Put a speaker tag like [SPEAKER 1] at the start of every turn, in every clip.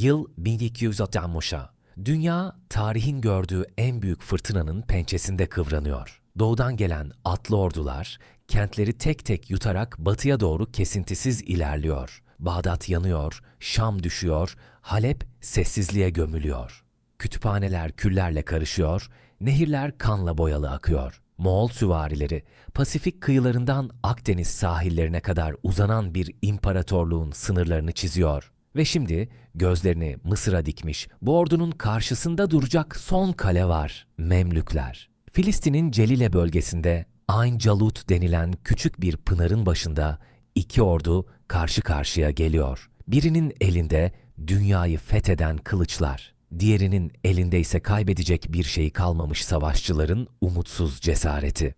[SPEAKER 1] Yıl 1260. Dünya, tarihin gördüğü en büyük fırtınanın pençesinde kıvranıyor. Doğudan gelen atlı ordular, kentleri tek tek yutarak batıya doğru kesintisiz ilerliyor. Bağdat yanıyor, Şam düşüyor, Halep sessizliğe gömülüyor. Kütüphaneler küllerle karışıyor, nehirler kanla boyalı akıyor. Moğol süvarileri Pasifik kıyılarından Akdeniz sahillerine kadar uzanan bir imparatorluğun sınırlarını çiziyor. Ve şimdi gözlerini Mısır'a dikmiş bu ordunun karşısında duracak son kale var. Memlükler. Filistin'in Celile bölgesinde Ayn Calut denilen küçük bir pınarın başında iki ordu karşı karşıya geliyor. Birinin elinde dünyayı fetheden kılıçlar, diğerinin elinde ise kaybedecek bir şey kalmamış savaşçıların umutsuz cesareti.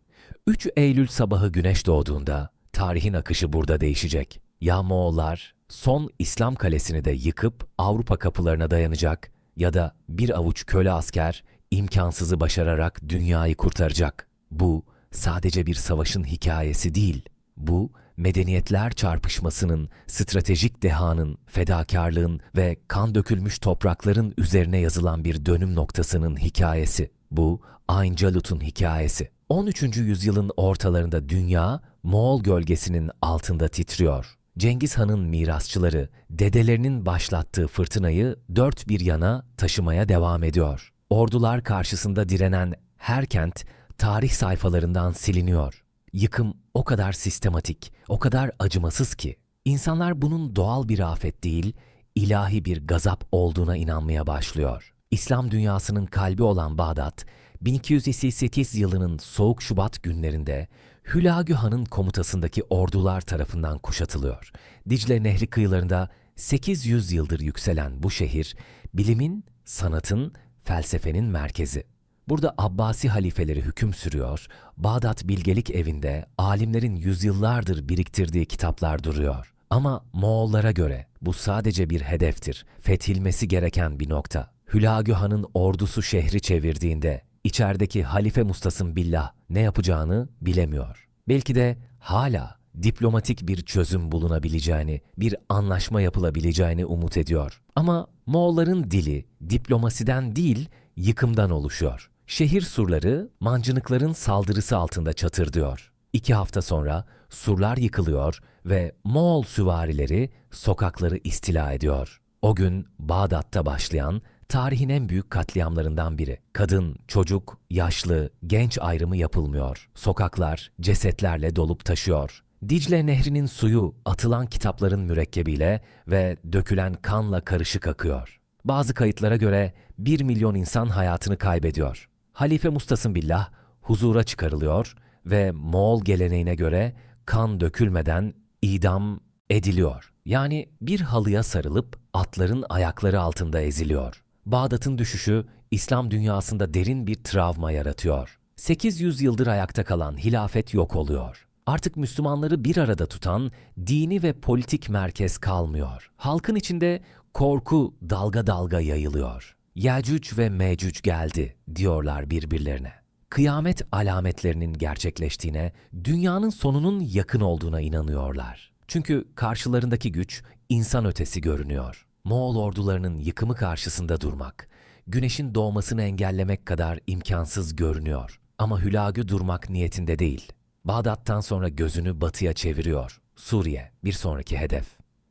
[SPEAKER 1] 3 Eylül sabahı güneş doğduğunda tarihin akışı burada değişecek. Ya Moğollar son İslam kalesini de yıkıp Avrupa kapılarına dayanacak ya da bir avuç köle asker imkansızı başararak dünyayı kurtaracak. Bu sadece bir savaşın hikayesi değil. Bu medeniyetler çarpışmasının, stratejik dehanın, fedakarlığın ve kan dökülmüş toprakların üzerine yazılan bir dönüm noktasının hikayesi. Bu Ayn Calut'un hikayesi. 13. yüzyılın ortalarında dünya Moğol gölgesinin altında titriyor. Cengiz Han'ın mirasçıları dedelerinin başlattığı fırtınayı dört bir yana taşımaya devam ediyor. Ordular karşısında direnen her kent tarih sayfalarından siliniyor. Yıkım o kadar sistematik, o kadar acımasız ki insanlar bunun doğal bir afet değil, ilahi bir gazap olduğuna inanmaya başlıyor. İslam dünyasının kalbi olan Bağdat, 1288 yılının soğuk Şubat günlerinde Hülagü Han'ın komutasındaki ordular tarafından kuşatılıyor. Dicle Nehri kıyılarında 800 yıldır yükselen bu şehir, bilimin, sanatın, felsefenin merkezi. Burada Abbasi halifeleri hüküm sürüyor, Bağdat Bilgelik Evi'nde alimlerin yüzyıllardır biriktirdiği kitaplar duruyor. Ama Moğollara göre bu sadece bir hedeftir, fethilmesi gereken bir nokta. Hülagü Han'ın ordusu şehri çevirdiğinde içerideki Halife Mustasım Billah ne yapacağını bilemiyor. Belki de hala diplomatik bir çözüm bulunabileceğini, bir anlaşma yapılabileceğini umut ediyor. Ama Moğolların dili diplomasiden değil, yıkımdan oluşuyor. Şehir surları mancınıkların saldırısı altında çatırdıyor. İki hafta sonra surlar yıkılıyor ve Moğol süvarileri sokakları istila ediyor. O gün Bağdat'ta başlayan tarihin en büyük katliamlarından biri. Kadın, çocuk, yaşlı, genç ayrımı yapılmıyor. Sokaklar cesetlerle dolup taşıyor. Dicle Nehri'nin suyu atılan kitapların mürekkebiyle ve dökülen kanla karışık akıyor. Bazı kayıtlara göre 1 milyon insan hayatını kaybediyor. Halife Mustasım Billah huzura çıkarılıyor ve Moğol geleneğine göre kan dökülmeden idam ediliyor. Yani bir halıya sarılıp atların ayakları altında eziliyor. Bağdat'ın düşüşü İslam dünyasında derin bir travma yaratıyor. 800 yıldır ayakta kalan hilafet yok oluyor. Artık Müslümanları bir arada tutan dini ve politik merkez kalmıyor. Halkın içinde korku dalga dalga yayılıyor. Yecüc ve Mecüc geldi diyorlar birbirlerine. Kıyamet alametlerinin gerçekleştiğine, dünyanın sonunun yakın olduğuna inanıyorlar. Çünkü karşılarındaki güç insan ötesi görünüyor. Moğol ordularının yıkımı karşısında durmak, güneşin doğmasını engellemek kadar imkansız görünüyor. Ama Hülagü durmak niyetinde değil. Bağdat'tan sonra gözünü batıya çeviriyor. Suriye bir sonraki hedef.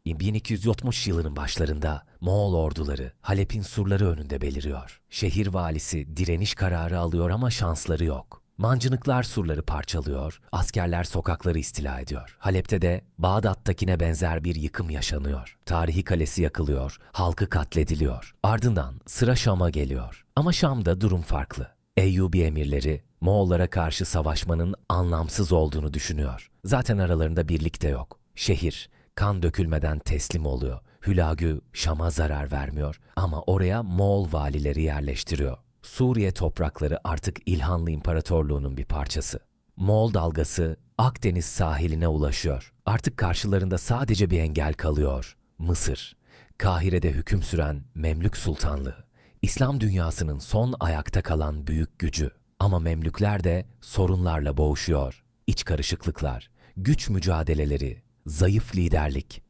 [SPEAKER 1] 1260 yılının başlarında Moğol orduları Halep'in surları önünde beliriyor. Şehir valisi direniş kararı alıyor ama şansları yok. Mancınıklar surları parçalıyor, askerler sokakları istila ediyor. Halep'te de Bağdat'takine benzer bir yıkım yaşanıyor. Tarihi kalesi yakılıyor, halkı katlediliyor. Ardından sıra Şam'a geliyor. Ama Şam'da durum farklı. Eyyubi emirleri Moğollara karşı savaşmanın anlamsız olduğunu düşünüyor. Zaten aralarında birlik de yok. Şehir kan dökülmeden teslim oluyor. Hülagü Şam'a zarar vermiyor ama oraya Moğol valileri yerleştiriyor. Suriye toprakları artık İlhanlı İmparatorluğu'nun bir parçası. Moğol dalgası Akdeniz sahiline ulaşıyor. Artık karşılarında sadece bir engel kalıyor. Mısır. Kahire'de hüküm süren Memlük Sultanlığı. İslam dünyasının son ayakta kalan büyük gücü. Ama Memlükler de sorunlarla boğuşuyor. İç karışıklıklar, güç mücadeleleri, zayıf liderlik.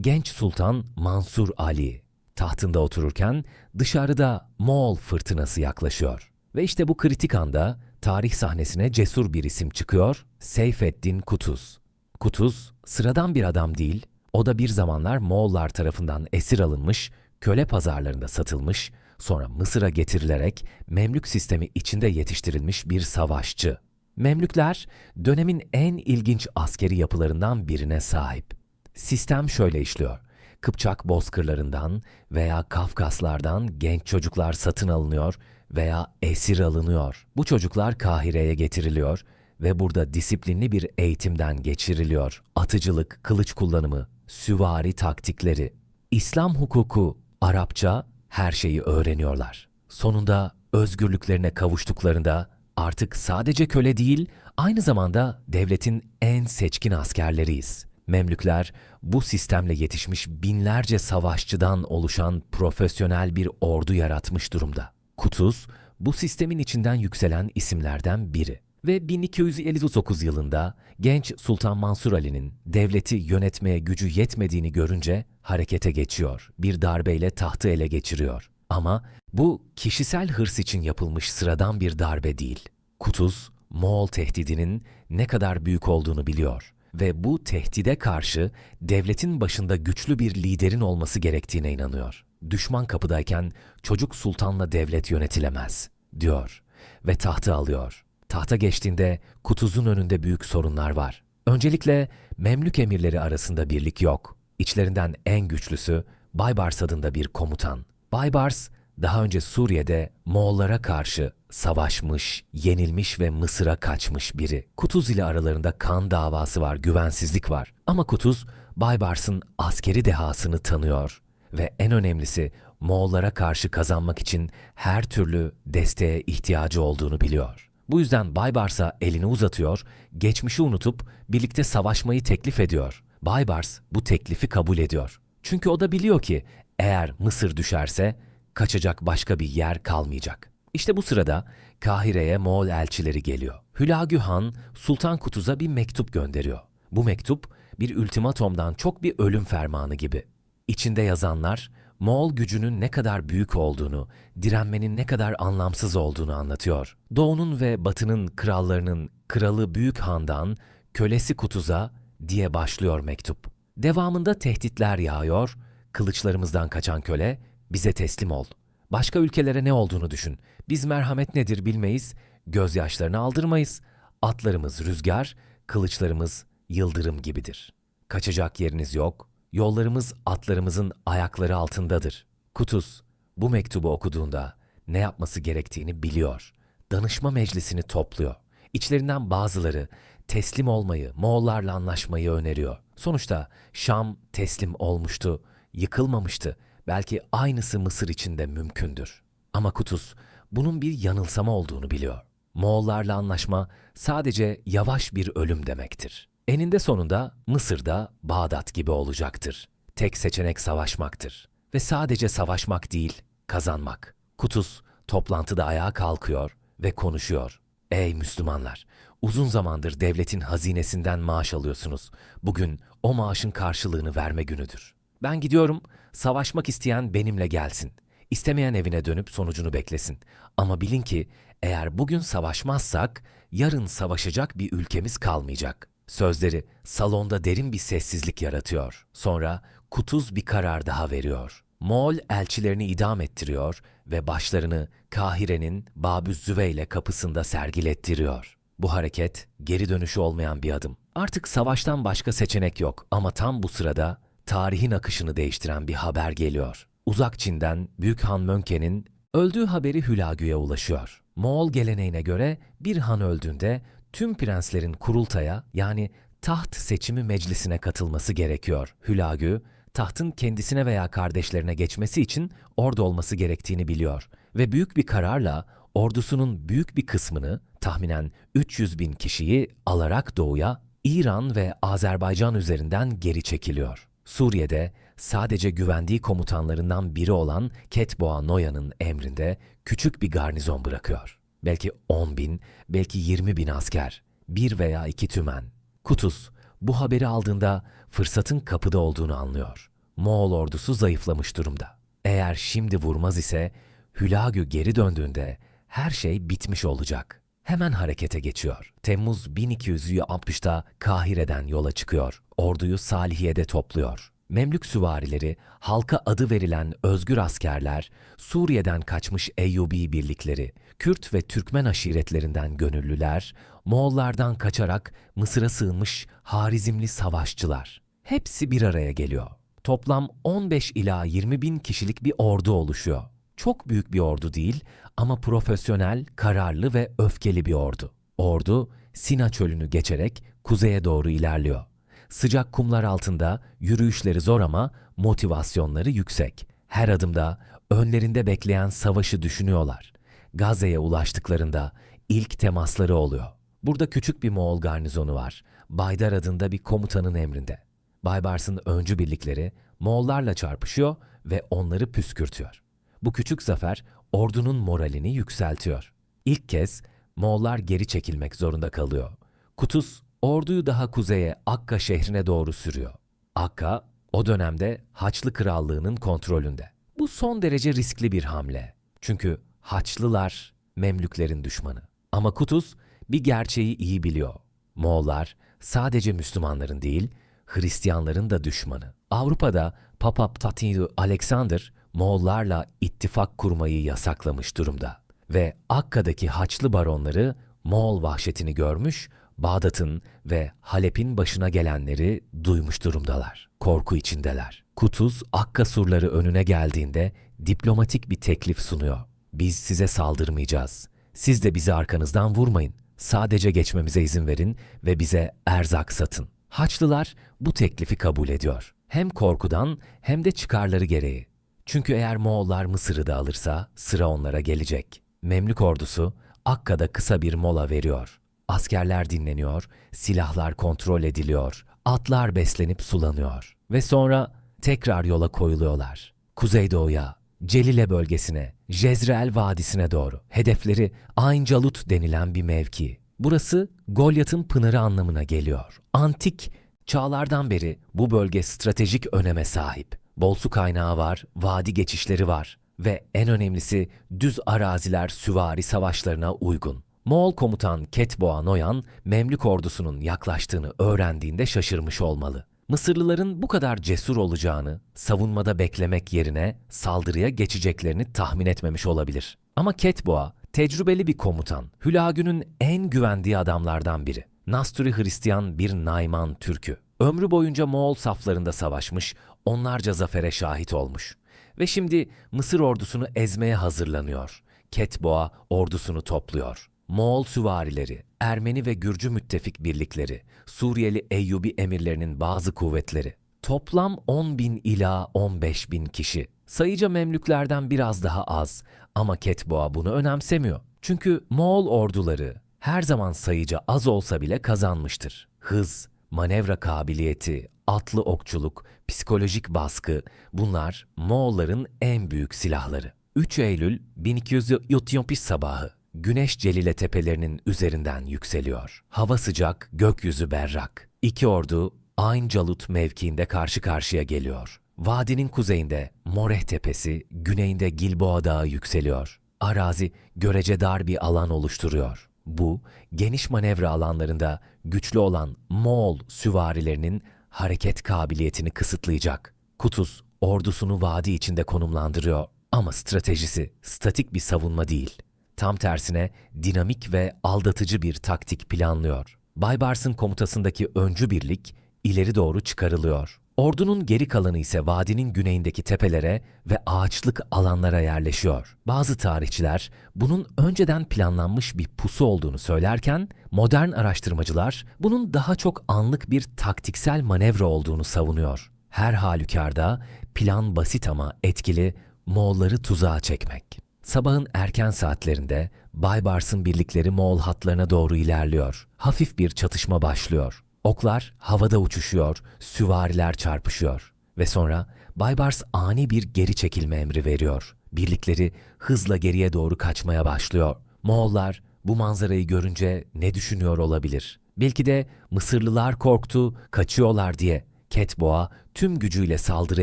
[SPEAKER 1] Genç Sultan Mansur Ali, tahtında otururken dışarıda Moğol fırtınası yaklaşıyor. Ve işte bu kritik anda tarih sahnesine cesur bir isim çıkıyor, Seyfeddin Kutuz. Kutuz sıradan bir adam değil, o da bir zamanlar Moğollar tarafından esir alınmış, köle pazarlarında satılmış, sonra Mısır'a getirilerek Memlük sistemi içinde yetiştirilmiş bir savaşçı. Memlükler dönemin en ilginç askeri yapılarından birine sahip. Sistem şöyle işliyor. Kıpçak bozkırlarından veya Kafkaslardan genç çocuklar satın alınıyor veya esir alınıyor. Bu çocuklar Kahire'ye getiriliyor ve burada disiplinli bir eğitimden geçiriliyor. Atıcılık, kılıç kullanımı, süvari taktikleri, İslam hukuku, Arapça her şeyi öğreniyorlar. Sonunda özgürlüklerine kavuştuklarında artık sadece köle değil, aynı zamanda devletin en seçkin askerleriyiz. Memlükler bu sistemle yetişmiş binlerce savaşçıdan oluşan profesyonel bir ordu yaratmış durumda. Kutuz bu sistemin içinden yükselen isimlerden biri. Ve 1259 yılında genç Sultan Mansur Ali'nin devleti yönetmeye gücü yetmediğini görünce harekete geçiyor. Bir darbeyle tahtı ele geçiriyor. Ama bu kişisel hırs için yapılmış sıradan bir darbe değil. Kutuz, Moğol tehdidinin ne kadar büyük olduğunu biliyor ve bu tehdide karşı devletin başında güçlü bir liderin olması gerektiğine inanıyor. Düşman kapıdayken çocuk sultanla devlet yönetilemez, diyor ve tahtı alıyor. Tahta geçtiğinde Kutuz'un önünde büyük sorunlar var. Öncelikle Memlük emirleri arasında birlik yok. İçlerinden en güçlüsü Baybars adında bir komutan. Baybars daha önce Suriye'de Moğollara karşı savaşmış, yenilmiş ve Mısır'a kaçmış biri. Kutuz ile aralarında kan davası var, güvensizlik var. Ama Kutuz, Baybars'ın askeri dehasını tanıyor ve en önemlisi Moğollara karşı kazanmak için her türlü desteğe ihtiyacı olduğunu biliyor. Bu yüzden Baybars'a elini uzatıyor, geçmişi unutup birlikte savaşmayı teklif ediyor. Baybars bu teklifi kabul ediyor. Çünkü o da biliyor ki eğer Mısır düşerse kaçacak başka bir yer kalmayacak. İşte bu sırada Kahire'ye Moğol elçileri geliyor. Hülagü Han Sultan Kutuz'a bir mektup gönderiyor. Bu mektup bir ultimatomdan çok bir ölüm fermanı gibi. İçinde yazanlar Moğol gücünün ne kadar büyük olduğunu, direnmenin ne kadar anlamsız olduğunu anlatıyor. Doğu'nun ve Batı'nın krallarının kralı Büyük Han'dan kölesi Kutuz'a diye başlıyor mektup. Devamında tehditler yağıyor, kılıçlarımızdan kaçan köle bize teslim ol. Başka ülkelere ne olduğunu düşün. Biz merhamet nedir bilmeyiz, gözyaşlarını aldırmayız. Atlarımız rüzgar, kılıçlarımız yıldırım gibidir. Kaçacak yeriniz yok, yollarımız atlarımızın ayakları altındadır. Kutuz bu mektubu okuduğunda ne yapması gerektiğini biliyor. Danışma meclisini topluyor. İçlerinden bazıları teslim olmayı, Moğollarla anlaşmayı öneriyor. Sonuçta Şam teslim olmuştu, yıkılmamıştı. Belki aynısı Mısır için de mümkündür. Ama Kutuz bunun bir yanılsama olduğunu biliyor. Moğollarla anlaşma sadece yavaş bir ölüm demektir. Eninde sonunda Mısır'da Bağdat gibi olacaktır. Tek seçenek savaşmaktır. Ve sadece savaşmak değil, kazanmak. Kutuz toplantıda ayağa kalkıyor ve konuşuyor. Ey Müslümanlar! Uzun zamandır devletin hazinesinden maaş alıyorsunuz. Bugün o maaşın karşılığını verme günüdür. Ben gidiyorum, savaşmak isteyen benimle gelsin. İstemeyen evine dönüp sonucunu beklesin. Ama bilin ki eğer bugün savaşmazsak yarın savaşacak bir ülkemiz kalmayacak. Sözleri salonda derin bir sessizlik yaratıyor. Sonra Kutuz bir karar daha veriyor. Moğol elçilerini idam ettiriyor ve başlarını Kahire'nin Babüz Züveyle kapısında sergilettiriyor. Bu hareket geri dönüşü olmayan bir adım. Artık savaştan başka seçenek yok ama tam bu sırada tarihin akışını değiştiren bir haber geliyor. Uzak Çin'den Büyük Han Mönke'nin öldüğü haberi Hülagü'ye ulaşıyor. Moğol geleneğine göre bir han öldüğünde tüm prenslerin kurultaya yani taht seçimi meclisine katılması gerekiyor. Hülagü, tahtın kendisine veya kardeşlerine geçmesi için orada olması gerektiğini biliyor ve büyük bir kararla ordusunun büyük bir kısmını tahminen 300 bin kişiyi alarak doğuya İran ve Azerbaycan üzerinden geri çekiliyor. Suriye'de sadece güvendiği komutanlarından biri olan Ketboğa Noya'nın emrinde küçük bir garnizon bırakıyor. Belki 10 bin, belki 20 bin asker, bir veya iki tümen. Kutuz bu haberi aldığında fırsatın kapıda olduğunu anlıyor. Moğol ordusu zayıflamış durumda. Eğer şimdi vurmaz ise Hülagü geri döndüğünde her şey bitmiş olacak. Hemen harekete geçiyor. Temmuz 1260'da Kahire'den yola çıkıyor. Orduyu Salihiye'de topluyor. Memlük süvarileri, halka adı verilen özgür askerler, Suriye'den kaçmış Eyyubi birlikleri, Kürt ve Türkmen aşiretlerinden gönüllüler, Moğollardan kaçarak Mısır'a sığınmış Harizmli savaşçılar. Hepsi bir araya geliyor. Toplam 15 ila 20 bin kişilik bir ordu oluşuyor. Çok büyük bir ordu değil ama profesyonel, kararlı ve öfkeli bir ordu. Ordu Sina çölünü geçerek kuzeye doğru ilerliyor. Sıcak kumlar altında yürüyüşleri zor ama motivasyonları yüksek. Her adımda önlerinde bekleyen savaşı düşünüyorlar. Gazze'ye ulaştıklarında ilk temasları oluyor. Burada küçük bir Moğol garnizonu var. Baydar adında bir komutanın emrinde. Baybars'ın öncü birlikleri Moğollarla çarpışıyor ve onları püskürtüyor. Bu küçük zafer ordunun moralini yükseltiyor. İlk kez Moğollar geri çekilmek zorunda kalıyor. Kutus orduyu daha kuzeye Akka şehrine doğru sürüyor. Akka o dönemde Haçlı Krallığı'nın kontrolünde. Bu son derece riskli bir hamle. Çünkü Haçlılar Memlüklerin düşmanı. Ama Kutus bir gerçeği iyi biliyor. Moğollar sadece Müslümanların değil, Hristiyanların da düşmanı. Avrupa'da Papa Tatinu Alexander Moğollarla ittifak kurmayı yasaklamış durumda. Ve Akka'daki Haçlı baronları Moğol vahşetini görmüş, Bağdat'ın ve Halep'in başına gelenleri duymuş durumdalar. Korku içindeler. Kutuz Akka surları önüne geldiğinde diplomatik bir teklif sunuyor. Biz size saldırmayacağız. Siz de bizi arkanızdan vurmayın. Sadece geçmemize izin verin ve bize erzak satın. Haçlılar bu teklifi kabul ediyor. Hem korkudan hem de çıkarları gereği. Çünkü eğer Moğollar Mısır'ı da alırsa sıra onlara gelecek. Memlük ordusu Akka'da kısa bir mola veriyor. Askerler dinleniyor, silahlar kontrol ediliyor, atlar beslenip sulanıyor. Ve sonra tekrar yola koyuluyorlar. Kuzeydoğuya, Celile bölgesine, Jezreel Vadisi'ne doğru. Hedefleri Ain Calut denilen bir mevki. Burası Golyat'ın pınarı anlamına geliyor. Antik çağlardan beri bu bölge stratejik öneme sahip. Bol su kaynağı var, vadi geçişleri var ve en önemlisi düz araziler süvari savaşlarına uygun. Moğol komutan Ketboğa Noyan, Memlük ordusunun yaklaştığını öğrendiğinde şaşırmış olmalı. Mısırlıların bu kadar cesur olacağını, savunmada beklemek yerine saldırıya geçeceklerini tahmin etmemiş olabilir. Ama Ketboğa, tecrübeli bir komutan, Hülagü'nün en güvendiği adamlardan biri. Nasturi Hristiyan bir Nayman Türk'ü. Ömrü boyunca Moğol saflarında savaşmış, onlarca zafere şahit olmuş. Ve şimdi Mısır ordusunu ezmeye hazırlanıyor. Ketboğa ordusunu topluyor. Moğol süvarileri, Ermeni ve Gürcü müttefik birlikleri, Suriyeli Eyyubi emirlerinin bazı kuvvetleri. Toplam 10 bin ila 15 bin kişi. Sayıca Memlüklerden biraz daha az ama Ketboğa bunu önemsemiyor. Çünkü Moğol orduları her zaman sayıca az olsa bile kazanmıştır. Hız, manevra kabiliyeti, atlı okçuluk, psikolojik baskı bunlar Moğolların en büyük silahları. 3 Eylül 1270 sabahı Güneş Celile tepelerinin üzerinden yükseliyor. Hava sıcak, gökyüzü berrak. İki ordu Ayn Calut mevkiinde karşı karşıya geliyor. Vadinin kuzeyinde Moreh Tepesi, güneyinde Gilboa Dağı yükseliyor. Arazi görece dar bir alan oluşturuyor. Bu, geniş manevra alanlarında güçlü olan Moğol süvarilerinin hareket kabiliyetini kısıtlayacak. Kutuz ordusunu vadi içinde konumlandırıyor ama stratejisi statik bir savunma değil. Tam tersine dinamik ve aldatıcı bir taktik planlıyor. Baybars'ın komutasındaki öncü birlik ileri doğru çıkarılıyor. Ordunun geri kalanı ise vadinin güneyindeki tepelere ve ağaçlık alanlara yerleşiyor. Bazı tarihçiler bunun önceden planlanmış bir pusu olduğunu söylerken modern araştırmacılar bunun daha çok anlık bir taktiksel manevra olduğunu savunuyor. Her halükarda plan basit ama etkili Moğolları tuzağa çekmek. Sabahın erken saatlerinde Baybars'ın birlikleri Moğol hatlarına doğru ilerliyor. Hafif bir çatışma başlıyor. Oklar havada uçuşuyor, süvariler çarpışıyor. Ve sonra Baybars ani bir geri çekilme emri veriyor. Birlikleri hızla geriye doğru kaçmaya başlıyor. Moğollar bu manzarayı görünce ne düşünüyor olabilir? Belki de Mısırlılar korktu, kaçıyorlar diye Ketboğa tüm gücüyle saldırı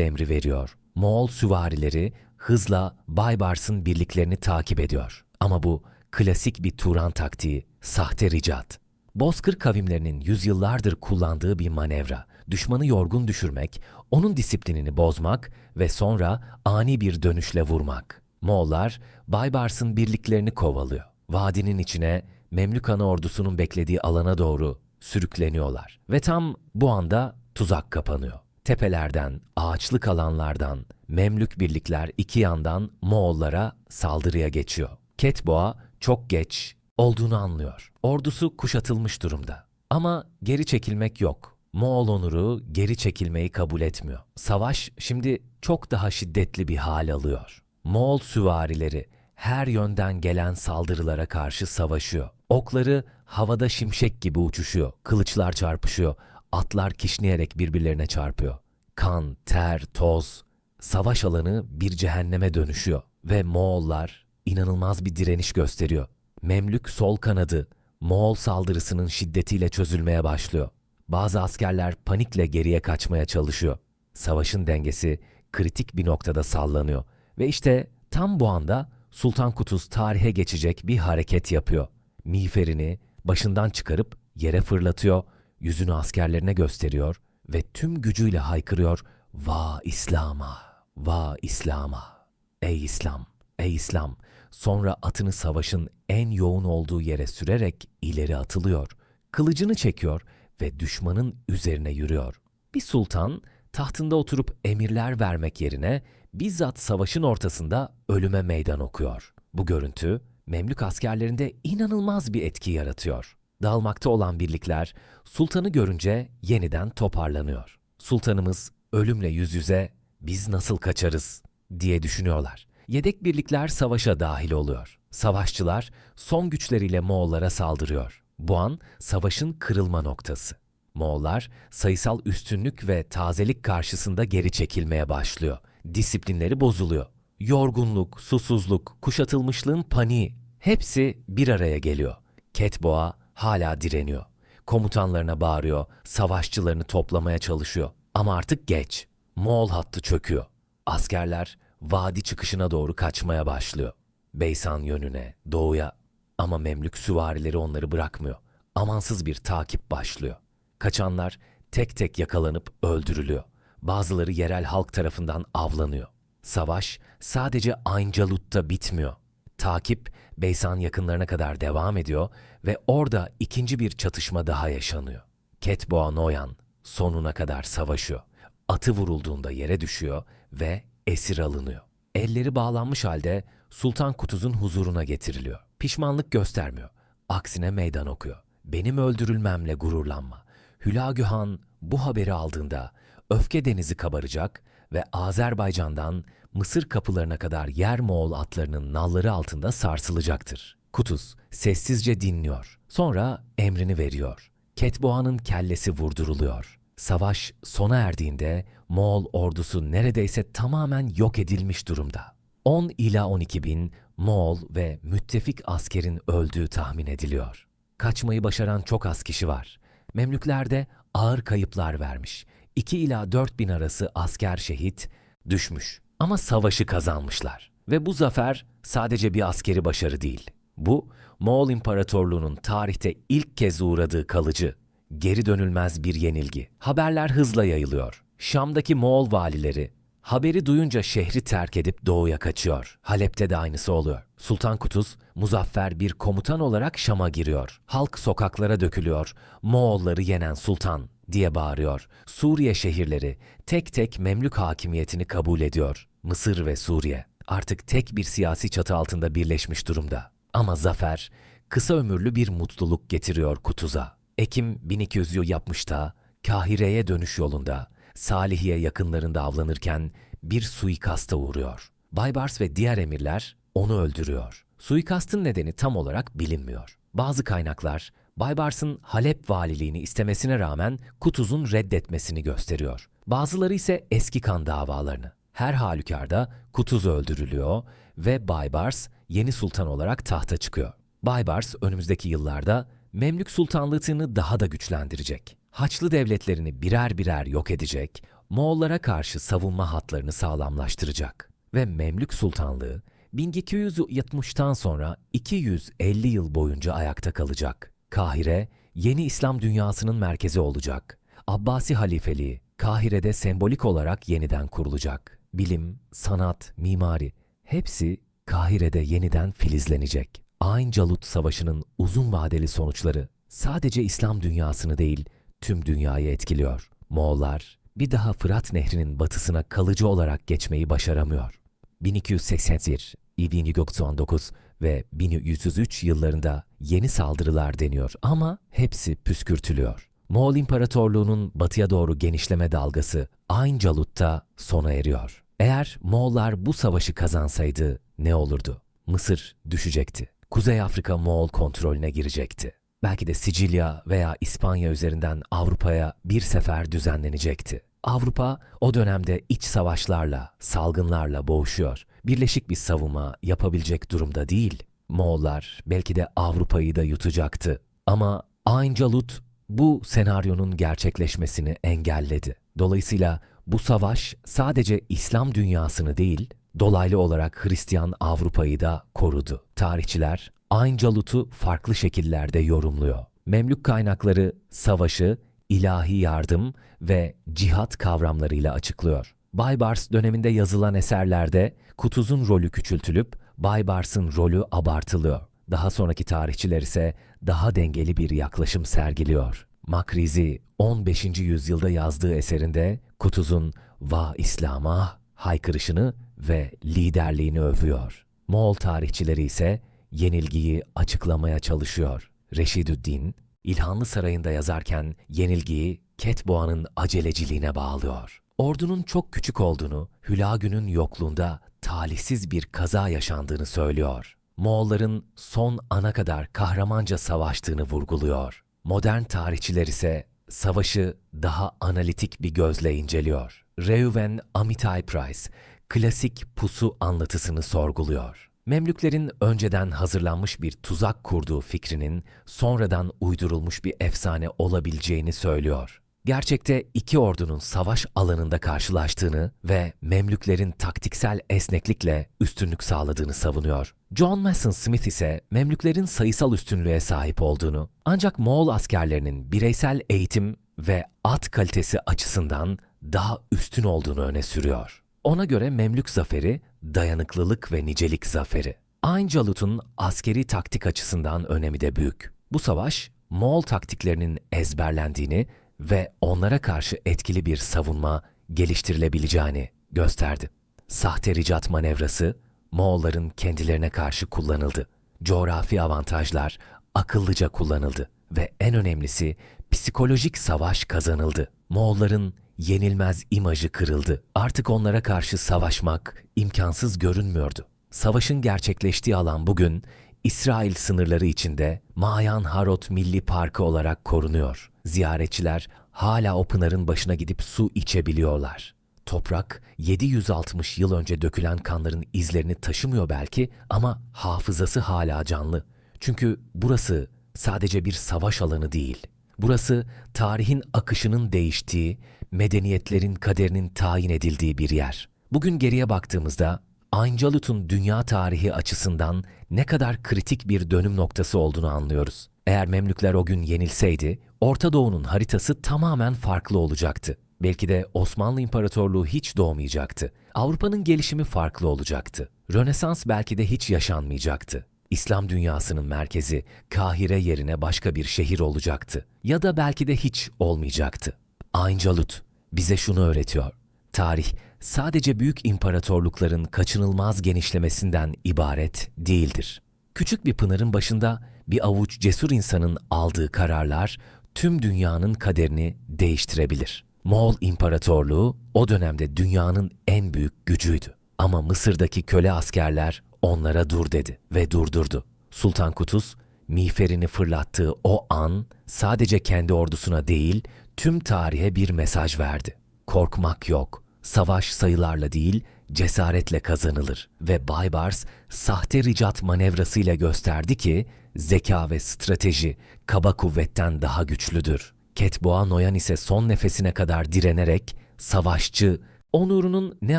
[SPEAKER 1] emri veriyor. Moğol süvarileri hızla Baybars'ın birliklerini takip ediyor. Ama bu klasik bir Turan taktiği, sahte ricat. Bozkır kavimlerinin yüzyıllardır kullandığı bir manevra. Düşmanı yorgun düşürmek, onun disiplinini bozmak ve sonra ani bir dönüşle vurmak. Moğollar Baybars'ın birliklerini kovalıyor. Vadinin içine Memlük Hanı ordusunun beklediği alana doğru sürükleniyorlar. Ve tam bu anda tuzak kapanıyor. Tepelerden, ağaçlık alanlardan Memlük birlikler iki yandan Moğollara saldırıya geçiyor. Ketboğa çok geç olduğunu anlıyor. Ordusu kuşatılmış durumda. Ama geri çekilmek yok. Moğol onuru geri çekilmeyi kabul etmiyor. Savaş şimdi çok daha şiddetli bir hal alıyor. Moğol süvarileri her yönden gelen saldırılara karşı savaşıyor. Okları havada şimşek gibi uçuşuyor. Kılıçlar çarpışıyor. Atlar kişneyerek birbirlerine çarpıyor. Kan, ter, toz. Savaş alanı bir cehenneme dönüşüyor. Ve Moğollar inanılmaz bir direniş gösteriyor. Memlük sol kanadı Moğol saldırısının şiddetiyle çözülmeye başlıyor. Bazı askerler panikle geriye kaçmaya çalışıyor. Savaşın dengesi kritik bir noktada sallanıyor. Ve işte tam bu anda Sultan Kutuz tarihe geçecek bir hareket yapıyor. Miğferini başından çıkarıp yere fırlatıyor, yüzünü askerlerine gösteriyor ve tüm gücüyle haykırıyor. Va İslam'a, va İslam'a. Ey İslam, ey İslam. Sonra atını savaşın en yoğun olduğu yere sürerek ileri atılıyor. Kılıcını çekiyor ve düşmanın üzerine yürüyor. Bir sultan tahtında oturup emirler vermek yerine bizzat savaşın ortasında ölüme meydan okuyor. Bu görüntü Memlük askerlerinde inanılmaz bir etki yaratıyor. Dağılmakta olan birlikler sultanı görünce yeniden toparlanıyor. Sultanımız ölümle yüz yüze biz nasıl kaçarız diye düşünüyorlar. Yedek birlikler savaşa dahil oluyor. Savaşçılar son güçleriyle Moğollara saldırıyor. Bu an savaşın kırılma noktası. Moğollar sayısal üstünlük ve tazelik karşısında geri çekilmeye başlıyor. Disiplinleri bozuluyor. Yorgunluk, susuzluk, kuşatılmışlığın paniği hepsi bir araya geliyor. Ketboğa hala direniyor. Komutanlarına bağırıyor, savaşçılarını toplamaya çalışıyor. Ama artık geç. Moğol hattı çöküyor. Askerler vadi çıkışına doğru kaçmaya başlıyor. Beysan yönüne, doğuya. Ama Memlük süvarileri onları bırakmıyor. Amansız bir takip başlıyor. Kaçanlar tek tek yakalanıp öldürülüyor. Bazıları yerel halk tarafından avlanıyor. Savaş sadece Aincalut'ta bitmiyor. Takip Beysan yakınlarına kadar devam ediyor ve orada ikinci bir çatışma daha yaşanıyor. Ketboğa Noyan sonuna kadar savaşıyor. Atı vurulduğunda yere düşüyor ve esir alınıyor. Elleri bağlanmış halde Sultan Kutuz'un huzuruna getiriliyor. Pişmanlık göstermiyor. Aksine meydan okuyor. Benim öldürülmemle gururlanma. Hülagü Han bu haberi aldığında öfke denizi kabaracak ve Azerbaycan'dan Mısır kapılarına kadar yer Moğol atlarının nalları altında sarsılacaktır. Kutuz sessizce dinliyor. Sonra emrini veriyor. Ketboğa'nın kellesi vurduruluyor. Savaş sona erdiğinde Moğol ordusu neredeyse tamamen yok edilmiş durumda. 10 ila 12 bin Moğol ve müttefik askerin öldüğü tahmin ediliyor. Kaçmayı başaran çok az kişi var. Memlüklerde ağır kayıplar vermiş. 2 ila 4 bin arası asker şehit düşmüş. Ama savaşı kazanmışlar. Ve bu zafer sadece bir askeri başarı değil. Bu, Moğol İmparatorluğu'nun tarihte ilk kez uğradığı kalıcı, geri dönülmez bir yenilgi. Haberler hızla yayılıyor. Şam'daki Moğol valileri haberi duyunca şehri terk edip doğuya kaçıyor. Halep'te de aynısı oluyor. Sultan Kutuz muzaffer bir komutan olarak Şam'a giriyor. Halk sokaklara dökülüyor. Moğolları yenen sultan diye bağırıyor. Suriye şehirleri tek tek Memlük hakimiyetini kabul ediyor. Mısır ve Suriye artık tek bir siyasi çatı altında birleşmiş durumda. Ama zafer kısa ömürlü bir mutluluk getiriyor Kutuz'a. Ekim 1200'ü yapmış da Kahire'ye dönüş yolunda Salihiye yakınlarında avlanırken bir suikasta uğruyor. Baybars ve diğer emirler onu öldürüyor. Suikastın nedeni tam olarak bilinmiyor. Bazı kaynaklar Baybars'ın Halep valiliğini istemesine rağmen Kutuz'un reddetmesini gösteriyor. Bazıları ise eski kan davalarını. Her halükarda Kutuz öldürülüyor ve Baybars yeni sultan olarak tahta çıkıyor. Baybars önümüzdeki yıllarda Memlük sultanlığını daha da güçlendirecek. Haçlı devletlerini birer birer yok edecek, Moğollara karşı savunma hatlarını sağlamlaştıracak. ve Memlük Sultanlığı 1270'tan sonra 250 yıl boyunca ayakta kalacak. Kahire yeni İslam dünyasının merkezi olacak. Abbasi halifeliği Kahire'de sembolik olarak yeniden kurulacak. Bilim, sanat, mimari hepsi Kahire'de yeniden filizlenecek. Ayn Calut Savaşı'nın uzun vadeli sonuçları sadece İslam dünyasını değil tüm dünyayı etkiliyor. Moğollar bir daha Fırat Nehri'nin batısına kalıcı olarak geçmeyi başaramıyor. 1281, 1299 ve 1103 yıllarında yeni saldırılar deniyor ama hepsi püskürtülüyor. Moğol İmparatorluğu'nun batıya doğru genişleme dalgası Ayn Calut'ta sona eriyor. Eğer Moğollar bu savaşı kazansaydı ne olurdu? Mısır düşecekti. Kuzey Afrika Moğol kontrolüne girecekti. Belki de Sicilya veya İspanya üzerinden Avrupa'ya bir sefer düzenlenecekti. Avrupa o dönemde iç savaşlarla, salgınlarla boğuşuyor. Birleşik bir savunma yapabilecek durumda değil. Moğollar belki de Avrupa'yı da yutacaktı. Ama Ayn Calut bu senaryonun gerçekleşmesini engelledi. Dolayısıyla bu savaş sadece İslam dünyasını değil, dolaylı olarak Hristiyan Avrupa'yı da korudu. Tarihçiler Ayn Calut'u farklı şekillerde yorumluyor. Memlük kaynakları savaşı, ilahi yardım ve cihat kavramlarıyla açıklıyor. Baybars döneminde yazılan eserlerde Kutuz'un rolü küçültülüp Baybars'ın rolü abartılıyor. Daha sonraki tarihçiler ise daha dengeli bir yaklaşım sergiliyor. Makrizi 15. yüzyılda yazdığı eserinde Kutuz'un Va İslam'a haykırışını ve liderliğini övüyor. Moğol tarihçileri ise yenilgiyi açıklamaya çalışıyor. Reşidüddin, İlhanlı Sarayı'nda yazarken yenilgiyi Ketboğa'nın aceleciliğine bağlıyor. Ordunun çok küçük olduğunu, Hülagü'nün yokluğunda talihsiz bir kaza yaşandığını söylüyor. Moğolların son ana kadar kahramanca savaştığını vurguluyor. Modern tarihçiler ise savaşı daha analitik bir gözle inceliyor. Reuven Amitai Price, klasik pusu anlatısını sorguluyor. Memlüklerin önceden hazırlanmış bir tuzak kurduğu fikrinin sonradan uydurulmuş bir efsane olabileceğini söylüyor. Gerçekte iki ordunun savaş alanında karşılaştığını ve Memlüklerin taktiksel esneklikle üstünlük sağladığını savunuyor. John Mason Smith ise Memlüklerin sayısal üstünlüğe sahip olduğunu, ancak Moğol askerlerinin bireysel eğitim ve at kalitesi açısından daha üstün olduğunu öne sürüyor. Ona göre Memlük zaferi dayanıklılık ve nicelik zaferi. Ayn Calut'un askeri taktik açısından önemi de büyük. Bu savaş Moğol taktiklerinin ezberlendiğini ve onlara karşı etkili bir savunma geliştirilebileceğini gösterdi. Sahte ricat manevrası Moğolların kendilerine karşı kullanıldı. Coğrafi avantajlar akıllıca kullanıldı ve en önemlisi psikolojik savaş kazanıldı. Moğolların yenilmez imajı kırıldı. Artık onlara karşı savaşmak imkansız görünmüyordu. Savaşın gerçekleştiği alan bugün İsrail sınırları içinde Mayan Harot Milli Parkı olarak korunuyor. Ziyaretçiler hala o pınarın başına gidip su içebiliyorlar. Toprak 760 yıl önce dökülen kanların izlerini taşımıyor belki ama hafızası hala canlı. Çünkü burası sadece bir savaş alanı değil. Burası tarihin akışının değiştiği, medeniyetlerin kaderinin tayin edildiği bir yer. Bugün geriye baktığımızda Ayn Calut'un dünya tarihi açısından ne kadar kritik bir dönüm noktası olduğunu anlıyoruz. Eğer Memlükler o gün yenilseydi, Orta Doğu'nun haritası tamamen farklı olacaktı. Belki de Osmanlı İmparatorluğu hiç doğmayacaktı. Avrupa'nın gelişimi farklı olacaktı. Rönesans belki de hiç yaşanmayacaktı. İslam dünyasının merkezi Kahire yerine başka bir şehir olacaktı. Ya da belki de hiç olmayacaktı. Ayn Calut bize şunu öğretiyor. Tarih sadece büyük imparatorlukların kaçınılmaz genişlemesinden ibaret değildir. Küçük bir pınarın başında bir avuç cesur insanın aldığı kararlar tüm dünyanın kaderini değiştirebilir. Moğol İmparatorluğu o dönemde dünyanın en büyük gücüydü. Ama Mısır'daki köle askerler onlara dur dedi ve durdurdu. Sultan Kutuz miğferini fırlattığı o an sadece kendi ordusuna değil tüm tarihe bir mesaj verdi. Korkmak yok. Savaş sayılarla değil, cesaretle kazanılır ve Baybars sahte ricat manevrasıyla gösterdi ki zeka ve strateji kaba kuvvetten daha güçlüdür. Ketboğa Noyan ise son nefesine kadar direnerek savaşçı, onurunun ne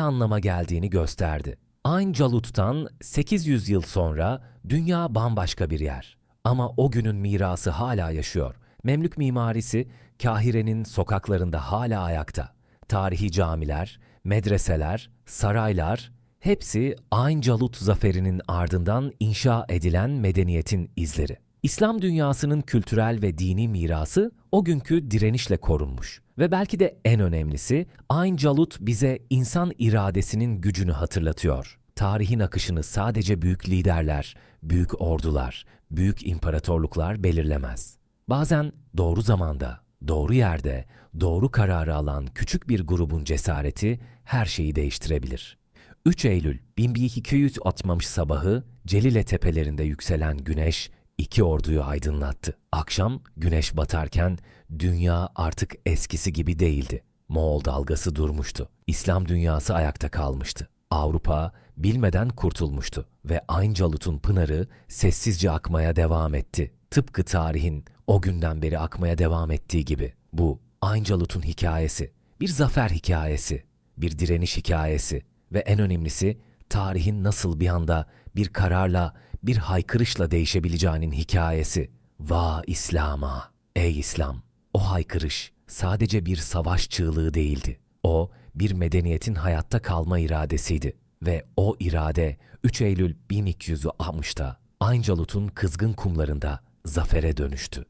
[SPEAKER 1] anlama geldiğini gösterdi. Ayn Calut'tan 800 yıl sonra dünya bambaşka bir yer. Ama o günün mirası hala yaşıyor. Memlük mimarisi Kahire'nin sokaklarında hala ayakta. Tarihi camiler, medreseler, saraylar hepsi Ayn Calut zaferinin ardından inşa edilen medeniyetin izleri. İslam dünyasının kültürel ve dini mirası o günkü direnişle korunmuş. Ve belki de en önemlisi Ayn Calut bize insan iradesinin gücünü hatırlatıyor. Tarihin akışını sadece büyük liderler, büyük ordular, büyük imparatorluklar belirlemez. Bazen doğru zamanda, doğru yerde, doğru kararı alan küçük bir grubun cesareti her şeyi değiştirebilir. 3 Eylül 1260 sabahı Celile tepelerinde yükselen güneş iki orduyu aydınlattı. Akşam güneş batarken dünya artık eskisi gibi değildi. Moğol dalgası durmuştu. İslam dünyası ayakta kalmıştı. Avrupa bilmeden kurtulmuştu ve Ayn Calut'un pınarı sessizce akmaya devam etti. Tıpkı tarihin o günden beri akmaya devam ettiği gibi. Bu Ayn Calut'un hikayesi, bir zafer hikayesi, bir direniş hikayesi ve en önemlisi tarihin nasıl bir anda bir kararla, bir haykırışla değişebileceğinin hikayesi. Va İslam'a! Ey İslam! O haykırış sadece bir savaş çığlığı değildi. O bir medeniyetin hayatta kalma iradesiydi ve o irade 3 Eylül 1260'da Ayn Calut'un kızgın kumlarında zafere dönüştü.